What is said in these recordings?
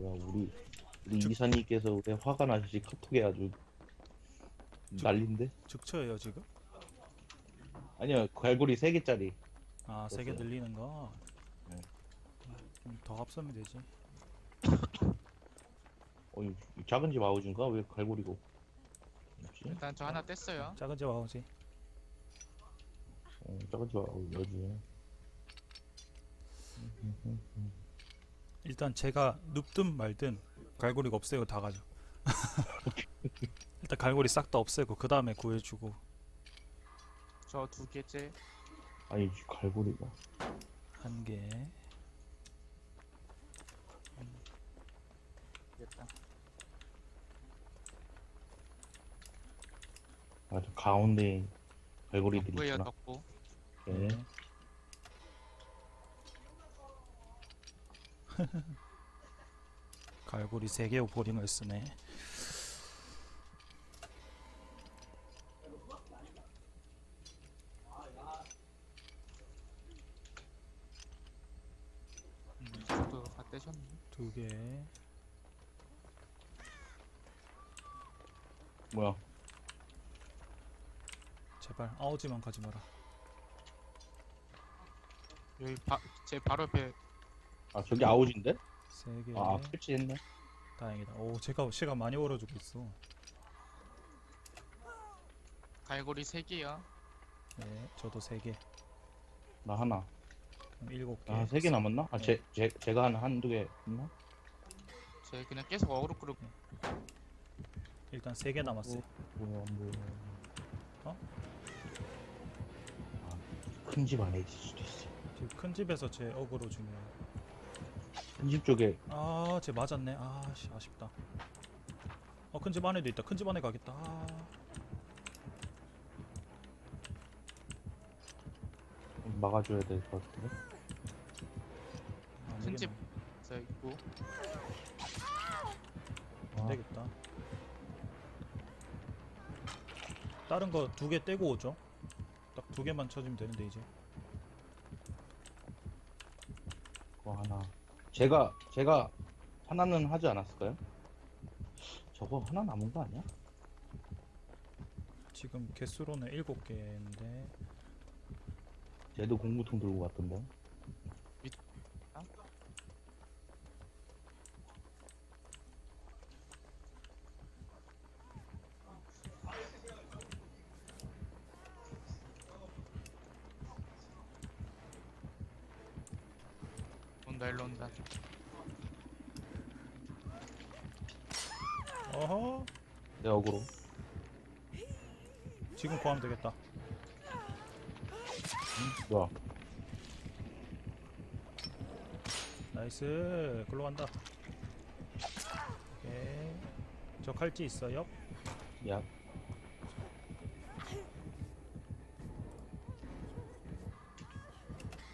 뭐야 우리 우리 저- 이사님께서 왜 화가 나시지 카톡에 아주 난린데? 즉처예요 지금? 아니요 갈고리 3 개짜리 아세개 됐어요. 늘리는 거. 네. 좀 더 합성이 되지. 어, 이 작은 집 아우지인가? 왜 갈고리고 뭐지? 일단 저 하나 뗐어요. 작은 집 와우지. 어, 작은 집 아우 여지 일단 제가 눕든 말든 갈고리가 없애고 다 가죠. 일단 갈고리 싹 다 없애고 그 다음에 구해주고 저 두 개째. 아니 이 갈고리가 한 개. 됐다. 아, 저 가운데 갈고리들이 있구나 덕구. 네. 갈고리 세개 오퍼링을 쓰네. 음, 덕구 다 떼셨네. 두 개. 뭐야 제발 아우지만 가지 마라. 여기 바, 제 바로 옆에 아 저기 아우지인데? 세 개. 아 설치했네 다행이다. 오 제가 시간 많이 벌어주고 있어. 갈고리 세 개요. 네, 저도 세 개. 나 하나 그럼 일곱 개. 아 세 개 남았나? 아 네. 제, 제, 제가 한 한두 개 했나? 제 그냥 계속 어그로 끌고 일단 세 개 남았어요. 뭐야 뭐야 어? 큰집 안에 있을 수도 있어 지금 큰 집에서 제 어그로 중이에요. 큰집 쪽에 아, 쟤 맞았네. 아, 씨, 아쉽다. 어, 큰 집 안에도 있다. 큰 집 안에 가겠다. 아, 막아줘야 될 것 같은데 안 큰 집. 되겠네. 써 있고 안 아, 되겠다. 다른 거 두 개 떼고 오죠. 딱 두 개만 쳐주면 되는데 이제. 그거 하나 제가 제가 하나는 하지 않았을까요? 저거 하나 남은 거 아니야? 지금 개수로는 일곱 개인데 쟤도 공구통 들고 왔던데 온다 일로 온다. 어허 내 어그로 지금 구하면 되겠다. 뭐야 나이스 글로 간다. 오케이 저 칼찌 있어요? 야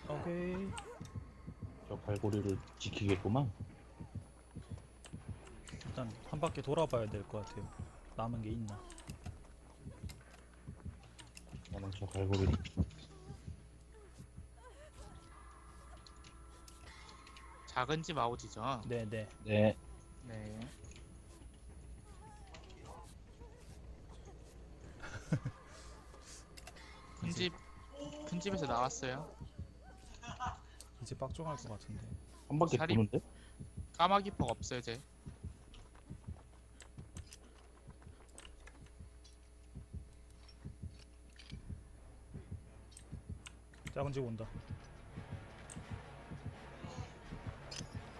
오케이 저 갈고리를 지키겠구만 일단 한 바퀴 돌아봐야 될 것 같아요. 남은 게 있나? 나는 저 갈고리 작은 집 아우지죠. 네네. 네 네. 큰 집, 큰 집에서 나왔어요. 이제 빡종할 것 같은데. 한 바퀴 살이- 도는데? 까마귀 폭 없어요, 제. 작은 집 온다.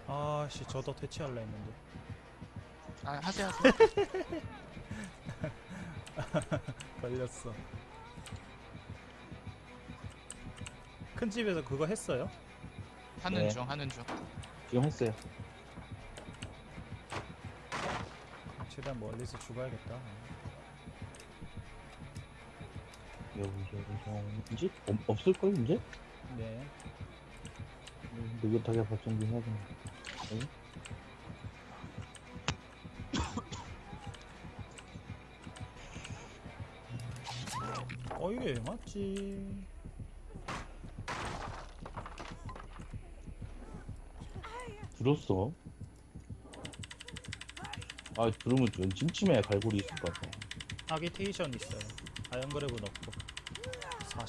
아씨 저도 퇴치할라 했는데. 아, 하세요, 하세요. 걸렸어. 큰 집에서 그거 했어요? 하는 네. 중, 하는 중. 지금 했어요 최대한 멀리서 죽어야겠다. 여기저기서 이제 없, 없을걸 이제? 네. 느긋하게 발전기 응? 어 이게 왜 맞지? 들었어 아 들으면 좀 찜찜해 갈고리 있을 것 같아 아기테이션 있어요. 아연 그래브 넣고 40%,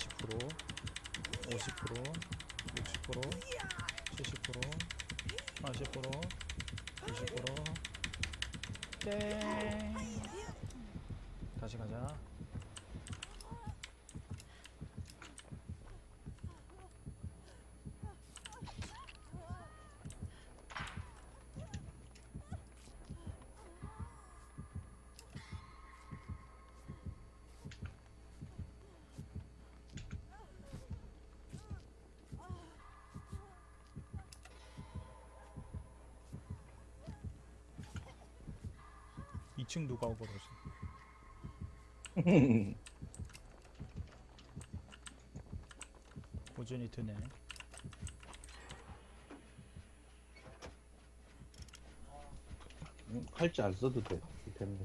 50%, 60%, 70%, 80%, 90%. 땡. 다시 가자. 이층 누가 오버로지? 꾸준히 드네. 음, 칼찌 안 써도 돼 이템은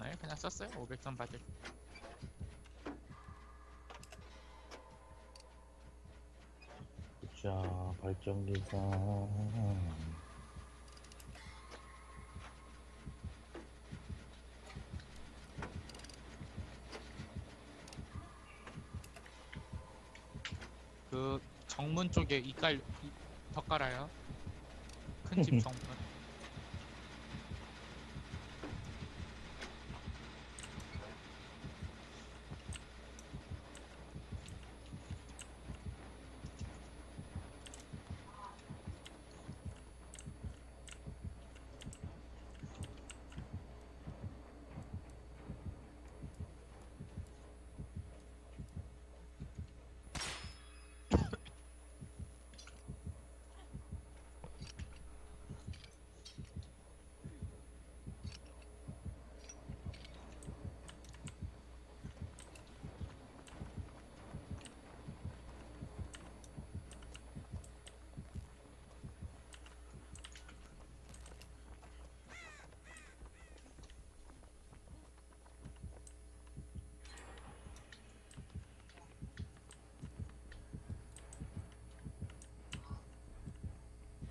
네, 그냥 썼어요. 500점 받을. 자 발전기가 그 정문 쪽에 이깔 이- 더 깔아요. 큰 집 정문.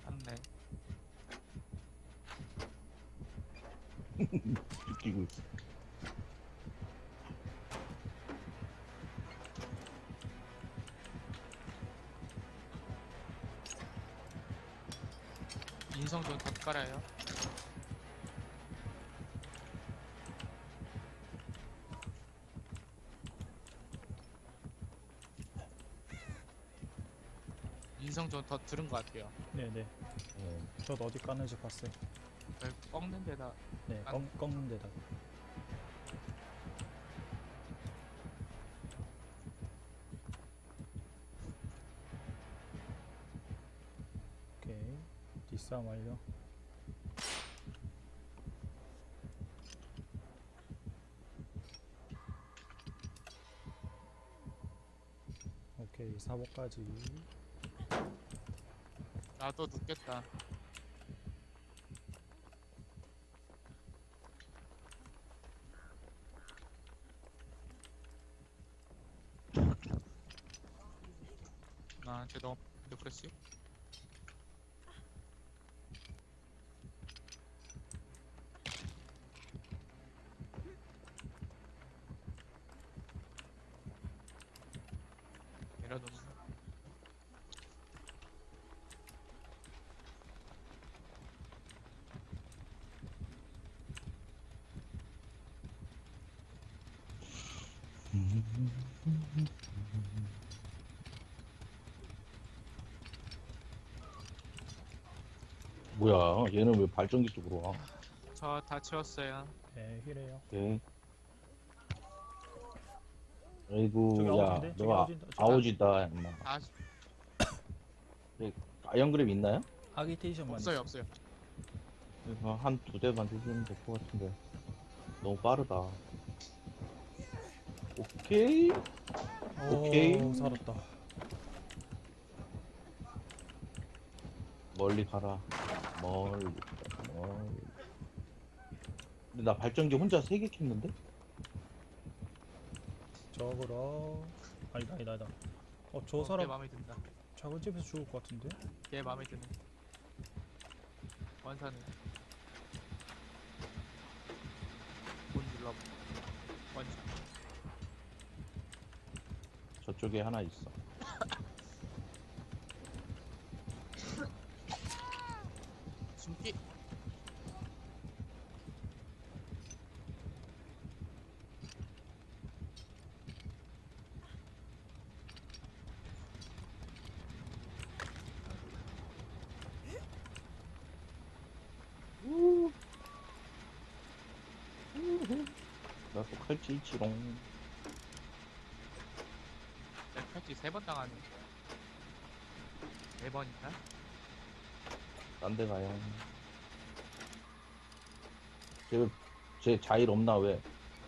맞네. 느끼고 있어 인성 좀더 깔아요. 인성 좀 더 들은 것 같아요. 네네. 예. 저도 어디 까는지 봤어요. 그 꺾는 데다 네, 아. 꺾, 꺾는 데다. 오케이. 뒷싸움 완료. 오케이, 사보까지. 나도 눕겠다. 나한테 너무 그랬지? 내려놓는 뭐야 얘는 왜 발전기 쪽으로 와 저 다 채웠어요. 네, 힐해요. 오케이 아이고 야? 저기 너가? 저기 아웃이다 임마 아 아연그램 있나요? 아기테이션만 없어요 있어요. 없어요. 한두 대만 해주면 될 것 같은데 너무 빠르다 오케이 오케이. 오, 살았다. 멀리 가라 멀리 멀리 근데 나 발전기 혼자 세 개 켰는데? 저거라. 아니다, 아니다, 아니다. 어, 저 어, 걔 사람 마음에 든다. 작은 집에서 죽을 것 같은데? 걔 마음에 드네. 원사는 눌러. 원샷. 저쪽에 하나 있어. 칼치 있지롱. 내 팔찌 세번 당하네. 네 번인가? 딴 데 가요. 제, 제 자일 없나 왜?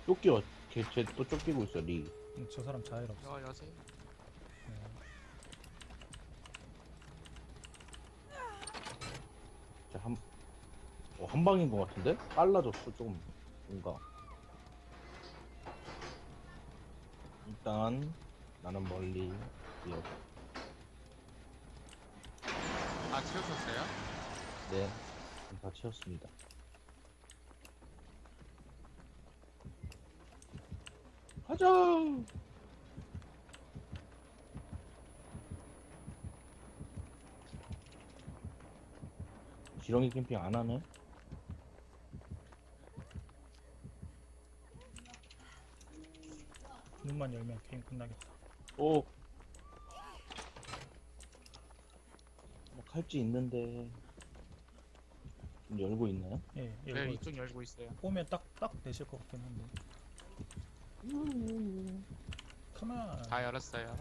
쫓겨. 걔쟤또 쫓기고 있어 리. 음, 저 사람 자일 없어. 여 여세. 네. 쟤 한, 어, 한 방인 것 같은데? 빨라졌어 좀 뭔가. 일단 나는 멀리 뛰어. 아 채우셨어요? 네, 다 채웠습니다. 가자. 지렁이 캠핑 안 하네? 눈만 열면 게임 끝나겠다. 오. 뭐 칼찌 있는데 좀 열고 있나요? 예, 네 열고 이쪽 열고 있어요. 오면 딱딱 되실 것 같긴 한데. 다 열었어요.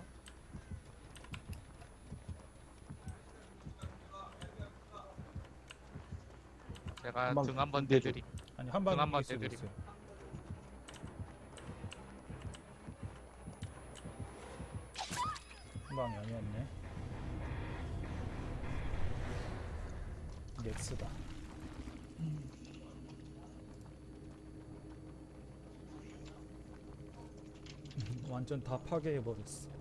제가 한방 등 한번. 대드리. 아니 한등 방에 한번 떼드리고. 아니었네. 넥스다. 완전 다 파괴해 버렸어.